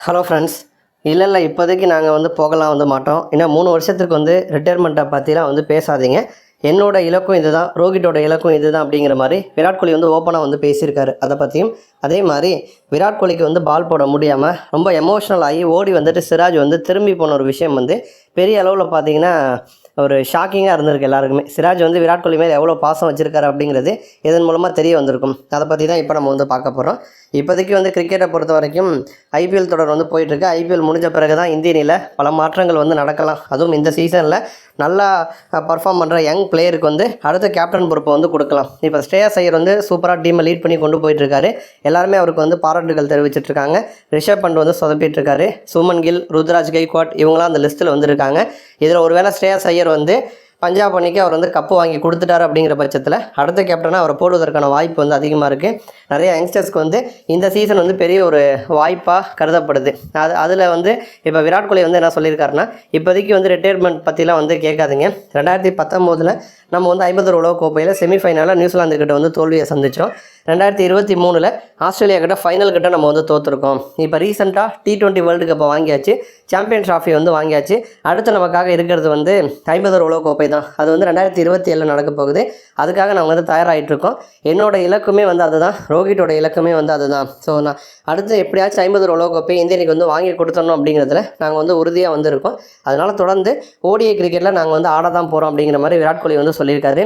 Hello friends இல்லை இல்லை இப்போதைக்கு நாங்கள் வந்து போகலாம் வந்து மாட்டோம். ஏன்னா மூணு வருஷத்துக்கு வந்து ரிட்டையர்மெண்ட்டை பற்றிலாம் வந்து பேசாதீங்க. என்னோட இலக்கும் இதுதான் ரோஹிட்டோட இலக்கும் இது தான் அப்படிங்கிற மாதிரி விராட் கோலி வந்து ஓப்பனாக வந்து பேசியிருக்காரு அதை பற்றியும் அதே மாதிரி விராட் கோலிக்கு வந்து பால் போட முடியாமல் ரொம்ப எமோஷ்னல் ஆகி ஓடி வந்துட்டு சிராஜ் வந்து திரும்பி போன ஒரு விஷயம் வந்து பெரிய அளவில் பார்த்தீங்கன்னா ஒரு ஷாக்கிங்காக இருந்திருக்கு எல்லாருக்குமே. சிராஜ் வந்து விராட் கோலி மேலே எவ்வளோ பாசம் வச்சிருக்காரு அப்படிங்கிறது இதன் மூலமாக தெரிய வந்திருக்கும். அதை பற்றி தான் இப்போ நம்ம வந்து பார்க்க போகிறோம் இப்போதைக்கு வந்து கிரிக்கெட்டை பொறுத்த வரைக்கும் ஐபிஎல் தொடர் வந்து போயிட்டுருக்கு ஐபிஎல் முடிஞ்ச பிறகு தான் இந்திய பல மாற்றங்கள் வந்து நடக்கலாம். அதுவும் இந்த சீசனில் நல்லா பர்ஃபார்ம் பண்ணுற யங் பிளேயருக்கு வந்து அடுத்த கேப்டன் பொறுப்பை வந்து கொடுக்கலாம். இப்போ ஸ்ரேயஸ் ஐயர் வந்து சூப்பராக டீமை லீட் பண்ணி கொண்டு போயிட்டுருக்காரு எல்லாருமே அவருக்கு வந்து பாராட்டுகள் தெரிவிச்சிட்டு இருக்காங்க. ரிஷப் பண்ட் வந்து சொதப்பிட்டு இருக்காரு. சுமன் கில் ருத்ராஜ் கைக்வாட் இவங்களாம் அந்த லிஸ்ட்டில் வந்திருக்காங்க. இதில் ஒருவேளை ஸ்ரேயஸ் ஐயர் வந்து பஞ்சாப் அணிக்கு அவர் வந்து கப்பு வாங்கி கொடுத்துட்டாரு அப்படிங்கிற பட்சத்தில் அடுத்த கேப்டனாக அவரை போடுவதற்கான வாய்ப்பு வந்து அதிகமாக இருக்குது நிறைய யங்ஸ்டர்ஸ்க்கு வந்து இந்த சீசன் வந்து பெரிய ஒரு வாய்ப்பாக கருதப்படுது. அது அதில் வந்து இப்போ விராட் கோலி வந்து என்ன சொல்லியிருக்காருன்னா இப்போதைக்கு வந்து ரிட்டையர்மெண்ட் பற்றிலாம் வந்து கேட்காதுங்க. ரெண்டாயிரத்தி பத்தொம்போதில் நம்ம வந்து ஐம்பது உலக கோப்பையில் செமிஃபைனலில் நியூசிலாந்து கிட்ட வந்து தோல்வியை சந்தித்தோம் ரெண்டாயிரத்தி இருபத்தி மூணில் ஆஸ்திரேலியா கிட்ட ஃபைனல் கிட்ட நம்ம வந்து தோற்றுருக்கோம் இப்போ ரீசெண்டாக டி டுவெண்ட்டி வேர்ல்டு கப்பை வாங்கியாச்சு. சாம்பியன் ட்ராஃபி வந்து வாங்கியாச்சு. அடுத்து நமக்காக இருக்கிறது வந்து ஐம்பது உலக கோப்பை தான். அது வந்து ரெண்டாயிரத்தி இருபத்தி ஏழில் நடக்க போகுது. அதுக்காக நாங்கள் வந்து தயாராகிட்டுருக்கோம் என்னோடய என்னோட இலக்குமே வந்து அதுதான். ரோஹிட்டோட இலக்குமே வந்து அதுதான். ஸோ நான் அடுத்து எப்படியாச்சும் ஐம்பது உலக கோப்பை இந்தியனுக்கு வந்து வாங்கி கொடுத்தணும் அப்படிங்கிறதுல நாங்கள் வந்து உறுதியாக வந்திருக்கோம். அதனால் தொடர்ந்து ஓடிஐ கிரிக்கெட்டில் நாங்கள் வந்து ஆட தான் போகிறோம் அப்படிங்கிற மாதிரி விராட் கோலி வந்து சொல்லியிருக்காரு.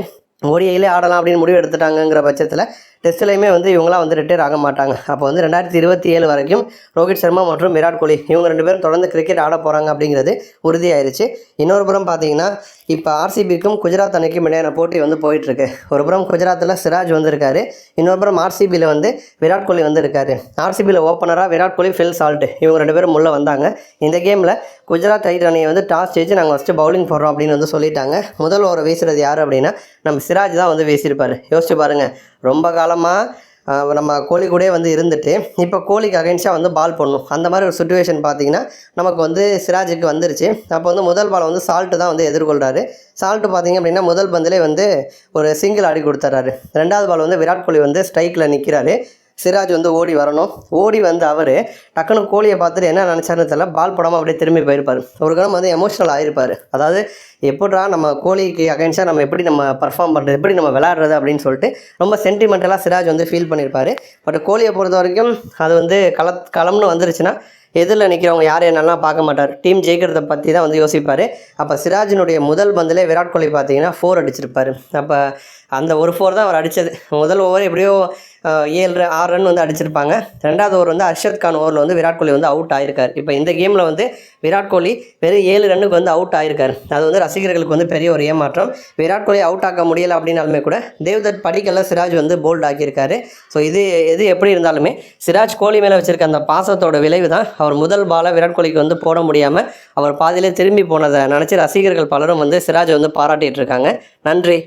ஓடிஐலே ஆடலாம் அப்படின்னு முடிவு எடுத்துட்டாங்கங்கிற பட்சத்தில் டெஸ்ட்லேயுமே வந்து இவங்களாம் வந்து ரிட்டையர் ஆக மாட்டாங்க. அப்போ வந்து ரெண்டாயிரத்தி இருபத்தி ஏழு வரைக்கும் ரோஹித் சர்மா மற்றும் விராட் கோலி இவங்க ரெண்டு பேரும் தொடர்ந்து கிரிக்கெட் ஆட போகிறாங்க அப்படிங்கிறது உறுதியாயிருச்சு. இன்னொரு புறம் பார்த்தீங்கன்னா இப்போ ஆர்சிபிக்கும் குஜராத் அணிக்கும் இடையான போட்டி வந்து போயிட்டுருக்கு. ஒரு புறம் குஜராத்தில் சிராஜ் வந்திருக்காரு. இன்னொரு புறம் ஆர்சிபியில் வந்து விராட் கோலி வந்திருக்காரு. ஆர்சிபியில் ஓப்பனராக விராட் கோலி ஃபில் சால்ட் இவங்க ரெண்டு பேரும் உள்ளே வந்தாங்க. இந்த கேமில் குஜராத் டைட் அணியை வந்து டாஸ் ஜெயிச்சு நாங்கள் ஃபஸ்ட்டு பவுலிங் போடுறோம் அப்படின்னு வந்து சொல்லிட்டாங்க. முதல் ஓவர் வீசுறது யார் அப்படின்னா நம்ம சிராஜ் தான் வந்து வீசியிருப்பார். யோசிச்சு பாருங்கள் ரொம்ப காலமாக நம்ம கோழி கூட வந்து இருந்துட்டு இப்போ கோழிக்கு அகைன்ஸ்டாக வந்து பால் போடணும். அந்த மாதிரி ஒரு சுச்சுவேஷன் பார்த்தீங்கன்னா நமக்கு வந்து சிராஜுக்கு வந்துருச்சு. அப்போ வந்து முதல் பால் வந்து சால்ட்டு தான் வந்து எதிர்கொள்கிறாரு சால்ட்டு பார்த்தீங்க அப்படின்னா முதல் பந்திலே வந்து ஒரு சிங்கிள் ஆடி கொடுத்துட்றாரு. ரெண்டாவது பால் வந்து விராட் கோலி வந்து ஸ்ட்ரைக்கில் நிற்கிறாரு சிராஜ் வந்து ஓடி வரணும். ஓடி வந்து அவர் டக்குனு கோழியை பார்த்துட்டு என்ன நினச்சாருன்னு தெரியல. பால் போடாமல் அப்படியே திரும்பி போயிருப்பார். ஒரு கணம் வந்து எமோஷனல் ஆகிருப்பார் அதாவது எப்படா நம்ம கோழிக்கு அகைன்ஸ்டாக நம்ம எப்படி நம்ம பர்ஃபார்ம் பண்ணுறது எப்படி நம்ம விளாடுறது அப்படின்னு சொல்லிட்டு ரொம்ப சென்டிமெண்டலாக சிராஜ் வந்து ஃபீல் பண்ணியிருப்பார் பட் கோழியை பொறுத்த வரைக்கும் அது வந்து கல களம்னு வந்துருச்சுன்னா எதிரில் நிற்கிறவங்க யார் என்னெல்லாம் பார்க்க மாட்டார். டீம் ஜெயிக்கிறத பற்றி தான் வந்து யோசிப்பார். அப்போ சிராஜினுடைய முதல் பந்திலே விராட் கோலி பார்த்தீங்கன்னா ஃபோர் அடிச்சிருப்பார். அப்போ அந்த ஒரு ஃபோர் தான் அவர் அடித்தது முதல் ஓவர் எப்படியோ ஏழு ஆறு ரன் வந்து அடிச்சிருப்பாங்க. ரெண்டாவது ஓவர் வந்து அர்ஷத் கான் ஓவரில் வந்து விராட் கோலி வந்து அவுட் ஆயிருக்கார். இப்போ இந்த கேமில் வந்து விராட் கோலி வெறும் ஏழு ரன்னுக்கு வந்து அவுட் ஆயிருக்கார். அது வந்து ரசிகர்களுக்கு வந்து பெரிய ஒரு ஏமாற்றம். விராட் கோலி அவுட் ஆக்க முடியலை அப்படின்னாலுமே கூட தேவ்தத் படிக்கெல்லாம் சிராஜ் வந்து போல்ட் ஆக்கியிருக்காரு. ஸோ இது எது எப்படி இருந்தாலுமே சிராஜ் கோலி மேலே வச்சிருக்க அந்த பாசத்தோட விளைவு தான். அவர் முதல் பாலை விராட் கோலிக்கு வந்து போட முடியாமல் அவர் பாதியிலே திரும்பி போனதை நினச்சி ரசிகர்கள் பலரும் வந்து சிராஜை வந்து பாராட்டிகிட்டு இருக்காங்க. நன்றி.